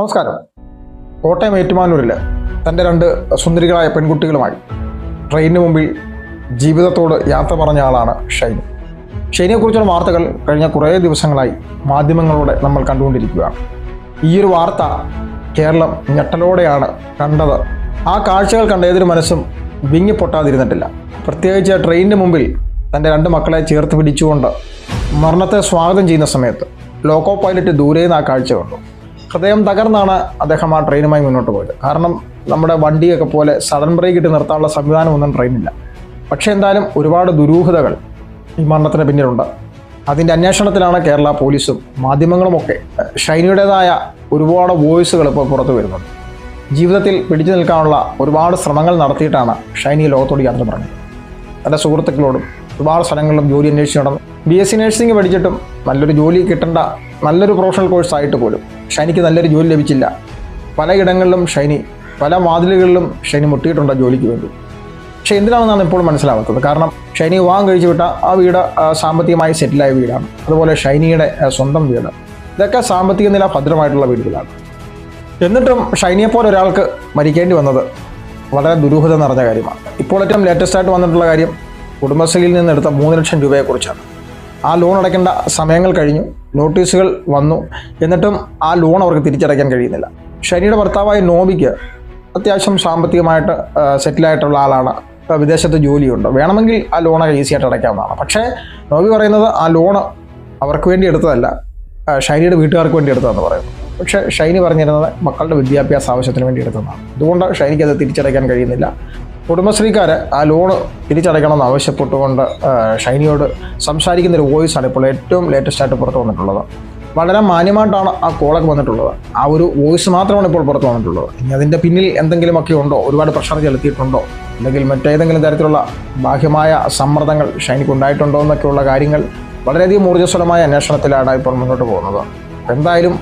നമസ്കാരം. കോട്ടയം ഏറ്റുമാനൂരിൽ തന്റെ രണ്ട് സുന്ദരികളായ പെൺകുട്ടികളുമായി ട്രെയിനിന് മുമ്പിൽ ജീവിതത്തോട് യാത്ര പറഞ്ഞ ആളാണ് ഷൈനി. ഷൈനിയെക്കുറിച്ചുള്ള വാർത്തകൾ കഴിഞ്ഞ കുറേ ദിവസങ്ങളായി മാധ്യമങ്ങളിലൂടെ നമ്മൾ കണ്ടുകൊണ്ടിരിക്കുകയാണ്. ഈയൊരു വാർത്ത കേരളം ഞെട്ടലോടെയാണ് കണ്ടത്. ആ കാഴ്ചകൾ കണ്ട ഏതൊരു മനസ്സും വിങ്ങിപ്പൊട്ടാതിരുന്നിട്ടില്ല പ്രത്യേകിച്ച് ട്രെയിനിന് മുമ്പിൽ തന്റെ രണ്ട് മക്കളെ ചേർത്ത് പിടിച്ചുകൊണ്ട് മരണത്തെ സ്വാഗതം ചെയ്യുന്ന സമയത്ത് ലോക്കോ പൈലറ്റ് ദൂരെ നിന്ന് ആ കാഴ്ച കണ്ടു. ഹൃദയം തകർന്നാണ് അദ്ദേഹം ആ ട്രെയിനുമായി മുന്നോട്ട് പോയത്. കാരണം നമ്മുടെ വണ്ടിയൊക്കെ പോലെ സഡൻ ബ്രേക്ക് ഇട്ട് നിർത്താനുള്ള സംവിധാനമൊന്നും ട്രെയിനില്ല. പക്ഷേ എന്തായാലും ഒരുപാട് ദുരൂഹതകൾ ഈ മരണത്തിന് പിന്നിലുണ്ട്. അതിന്റെ അന്വേഷണത്തിലാണ് കേരള പോലീസും മാധ്യമങ്ങളുമൊക്കെ ഷൈനിയുടേതായ ഒരുപാട് വോയിസുകൾ ഇപ്പോൾ പുറത്തു വരുന്നുണ്ട് ജീവിതത്തിൽ പിടിച്ചു നിൽക്കാനുള്ള ഒരുപാട് ശ്രമങ്ങൾ നടത്തിയിട്ടാണ് ഷൈനി ലോകത്തോട് യാത്ര പറഞ്ഞത്. തന്റെ സുഹൃത്തുക്കളോടും ഒരുപാട് സ്ഥലങ്ങളിലും ജോലി അന്വേഷിച്ച് നടന്നു. ബി എസ് സി നഴ്സിംഗ് പഠിച്ചിട്ടും നല്ലൊരു ജോലി കിട്ടേണ്ട നല്ലൊരു പ്രൊഫഷണൽ കോഴ്സ് ആയിട്ട് പോലും ഷൈനിക്ക് നല്ലൊരു ജോലി ലഭിച്ചില്ല. പലയിടങ്ങളിലും ഷൈനി പല വാതിലുകളിലും ഷൈനി മുട്ടിയിട്ടുണ്ട് ജോലിക്ക് വേണ്ടി. പക്ഷെ എന്തിനാണെന്നാണ് ഇപ്പോൾ മനസ്സിലാവാത്തത് കാരണം ഷൈനി വിവാഹം കഴിച്ചു വിട്ട ആ വീട് സാമ്പത്തികമായി സെറ്റിലായ വീടാണ്. അതുപോലെ ഷൈനിയുടെ സ്വന്തം വീട്. ഇതൊക്കെ സാമ്പത്തിക നില ഭദ്രമായിട്ടുള്ള വീടുകളാണ്. എന്നിട്ടും ഷൈനിയെപ്പോലെ ഒരാൾക്ക് മരിക്കേണ്ടി വന്നത് വളരെ ദുരൂഹത നിറഞ്ഞ കാര്യമാണ്. ഇപ്പോൾ ഏറ്റവും ലേറ്റസ്റ്റ് ആയിട്ട് വന്നിട്ടുള്ള കാര്യം കുടുംബശ്രീയിൽ നിന്ന് എടുത്ത മൂന്ന് ലക്ഷം രൂപയെക്കുറിച്ചാണ്. ആ ലോൺ അടയ്ക്കേണ്ട സമയങ്ങൾ കഴിഞ്ഞു നോട്ടീസുകൾ വന്നു എന്നിട്ടും ആ ലോൺ അവർക്ക് തിരിച്ചടയ്ക്കാൻ കഴിയുന്നില്ല. ഷനിയുടെ ഭർത്താവായ നോബിക്ക് അത്യാവശ്യം സാമ്പത്തികമായിട്ട് സെറ്റിലായിട്ടുള്ള ആളാണ്. വിദേശത്ത് ജോലിയുണ്ട്. വേണമെങ്കിൽ ആ ലോണൊക്കെ ഈസി ആയിട്ട് അടയ്ക്കാവുന്നതാണ്. പക്ഷേ നോബി പറയുന്നത് ആ ലോണ് അവർക്ക് വേണ്ടി എടുത്തതല്ല ഷൈനിയുടെ വീട്ടുകാർക്ക് വേണ്ടി എടുത്തതെന്ന് പറയുന്നു. പക്ഷേ ഷൈനി പറഞ്ഞിരുന്നത് മക്കളുടെ വിദ്യാഭ്യാസ ആവശ്യത്തിന് വേണ്ടി എടുത്തതാണ്. അതുകൊണ്ട് ഷൈനിക്ക് അത് തിരിച്ചടയ്ക്കാൻ കഴിയുന്നില്ല. കുടുംബശ്രീക്കാർ ആ ലോണ് തിരിച്ചടയ്ക്കണമെന്ന് ആവശ്യപ്പെട്ടുകൊണ്ട് ഷൈനിയോട് സംസാരിക്കുന്ന ഒരു വോയിസാണ് ഇപ്പോൾ ഏറ്റവും ലേറ്റസ്റ്റ് ആയിട്ട് പുറത്തു വന്നിട്ടുള്ളത്. വളരെ മാന്യമായിട്ടാണ് ആ കോളൊക്കെ വന്നിട്ടുള്ളത്. ആ ഒരു വോയിസ് മാത്രമാണ് ഇപ്പോൾ പുറത്തു വന്നിട്ടുള്ളത്. ഇനി അതിന്റെ പിന്നിൽ എന്തെങ്കിലുമൊക്കെ ഉണ്ടോ? ഒരുപാട് പ്രഷർ ചെലുത്തിയിട്ടുണ്ടോ? അല്ലെങ്കിൽ മറ്റേതെങ്കിലും തരത്തിലുള്ള ബാഹ്യമായ സമ്മർദ്ദങ്ങൾ ഷൈനിക്ക് ഉണ്ടായിട്ടുണ്ടോ എന്നൊക്കെയുള്ള കാര്യങ്ങൾ വളരെയധികം ഊർജസ്വലമായ അന്വേഷണത്തിലാണ് ഇപ്പോൾ മുന്നോട്ട് പോകുന്നത്. എന്തായാലും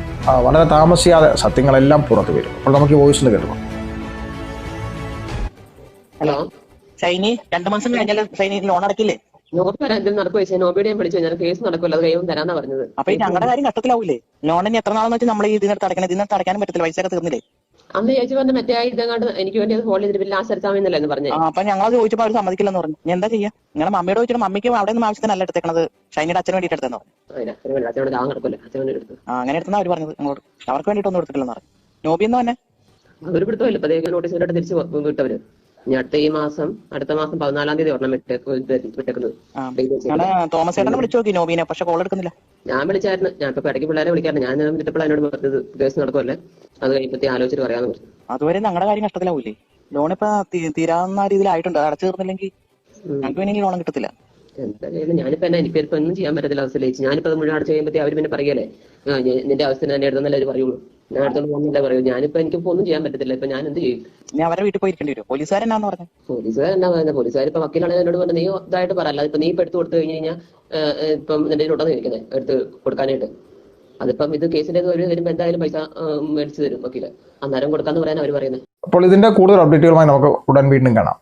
വളരെ താമസിയാതെ സത്യങ്ങളെല്ലാം പുറത്തു വരും. അപ്പോൾ നമുക്ക് ഈ വോയിസിൽ കേൾക്കാം. ഹലോ ഷൈനി രണ്ടു മാസം കഴിഞ്ഞാൽ ഷൈനി ലോൺ അടക്കില്ലേ? വരാൻ എന്തെങ്കിലും നടക്കുക വെച്ചാൽ നോബിയുടെ ഞാൻ വിളിച്ചു. ഞാൻ കേസ് നടക്കില്ല അത് കഴിയുമ്പോൾ തരാന്നാ പറഞ്ഞത്. അപ്പൊ ഈ ഞങ്ങളുടെ കാര്യം കട്ടത്തിലാവൂലേ ലോണിന് എത്ര നാളെന്ന് വെച്ചാൽ നമ്മൾ ഈ ഇതിനകത്ത് അടക്കണം ഇതിനകത്ത് അടക്കാനും പറ്റത്തില്ല. പൈസ ഒക്കെ തീർന്നില്ലേ? അന്ന് ചേച്ചി പറഞ്ഞ മറ്റേ ഇതങ്ങാണ്ട് എനിക്ക് വേണ്ടി അത് ഫോൺ ചെയ്തിട്ട് പിന്നെ ലാസ്റ്റ് എന്ന് പറഞ്ഞു. അപ്പൊ ഞങ്ങൾ ചോദിച്ചപ്പോൾ അവർ സമ്മതിക്കില്ലെന്ന് പറഞ്ഞു. ഞാൻ എന്താ ചെയ്യാ? നിങ്ങളുടെ മമ്മിയോട് ചോദിച്ചിട്ട് മമ്മിക്ക് അവിടെ നിന്ന് ആവശ്യത്തിനല്ല എടുത്തേക്കണത്. ഷൈനിയുടെ അച്ഛന് വേണ്ടിട്ട് എടുത്തെന്ന് പറഞ്ഞു. ആ അങ്ങനെ എടുത്തെന്നാ അവർ പറഞ്ഞത് ഞങ്ങളോട്. അവർക്ക് വേണ്ടിയിട്ടൊന്നും എടുത്തിട്ടില്ലെന്ന് പറഞ്ഞു. നോബി എന്ന് തന്നെ അതൊരു പിടുത്തമില്ല? ഇപ്പൊ അതേ നോട്ടീസ് ഇട്ടിട്ട് തിരിച്ച് വിട്ടവര്. ഇനി അടുത്ത ഈ മാസം അടുത്ത മാസം പതിനാലാം തീയതി ഒരെണ്ണം വിട്ടേക്കുന്നത്. തോമസ് ചേട്ടനെ വിളിച്ചു നോക്കി നോബീനെ പക്ഷെ കോൾ എടുക്കുന്നില്ല. ഞാൻ വിളിച്ചായിരുന്നു. ഞാൻ ഇപ്പൊ ഇടയ്ക്ക് പിള്ളേരെ വിളിക്കാറുണ്ട്. ഞാൻ വിളിച്ചപ്പോൾ എന്നോട് പറഞ്ഞത് കേസ് നടക്കുമല്ലേ അത് കഴിയുമ്പത്തേ ആലോചിച്ചിട്ട് പറയാന്ന് പറഞ്ഞു. അതുവരെ ഞങ്ങളുടെ കാര്യം കഷ്ടത്തിലാവൂലേ? ലോൺ ഇപ്പൊ തീരാവുന്ന രീതിയിലായിട്ടുണ്ട്. അടച്ചു തീർന്നില്ലെങ്കിൽ ഞങ്ങൾക്ക് ലോൺ കിട്ടത്തില്ല. എന്താ ചെയ്യുന്നത് ഞാനിപ്പോ എന്നാ എനിക്ക് ഇപ്പൊ ഒന്നും ചെയ്യാൻ പറ്റത്തില്ല അവസ്ഥ ചേച്ചി ഞാനിപ്പോ അത് മുഴുവൻ അടച്ചു കഴിയുമ്പോഴത്തേ അവർ പിന്നെ പറയല്ലേ? നിന്റെ അവസ്ഥ തന്നെ എടുത്തെന്നല്ലേ അവർ പറയുള്ളൂ. ഞാൻ അടുത്തോളം പോകുന്നില്ല പറയൂ ഞാനിപ്പോ എനിക്ക് ഒന്നും ചെയ്യാൻ പറ്റത്തില്ല. ഇപ്പൊ ഞാൻ എന്ത് ചെയ്യും? ഞാൻ അവരുടെ വീട്ടിൽ പോയിരിക്കേണ്ടി വരും. പോലീസുകാരെന്നാന്ന് പറഞ്ഞു? പോലീസുകാർ എന്നാ പറയുന്നത് പോലീസുകാർ ഇപ്പൊ വക്കീലാണെങ്കിൽ എന്നോട് പറഞ്ഞു നീ ഇതായിട്ട് പറ അല്ലാതെ ഇപ്പൊ നീ ഇപ്പൊ എടുത്തു കൊടുത്തു കഴിഞ്ഞ് കഴിഞ്ഞാൽ ഇപ്പം നിന്റെ കയ്യിലോട്ടാണ് ഇരിക്കുന്നത് എടുത്ത് കൊടുക്കാനായിട്ട്. അതിപ്പം ഇത് കേസിന്റെ ഒരു വരുമ്പോ എന്തായാലും പൈസ മേടിച്ചു തരും വക്കീൽ. അന്നേരം കൊടുക്കാന്ന് പറയാൻ അവർ പറയുന്നത് അപ്പോൾ ഇതിന്റെ കൂടുതൽ അപ്ഡേറ്റുകളുമായി നമുക്ക് ഉടൻ വീണ്ടും കാണാം.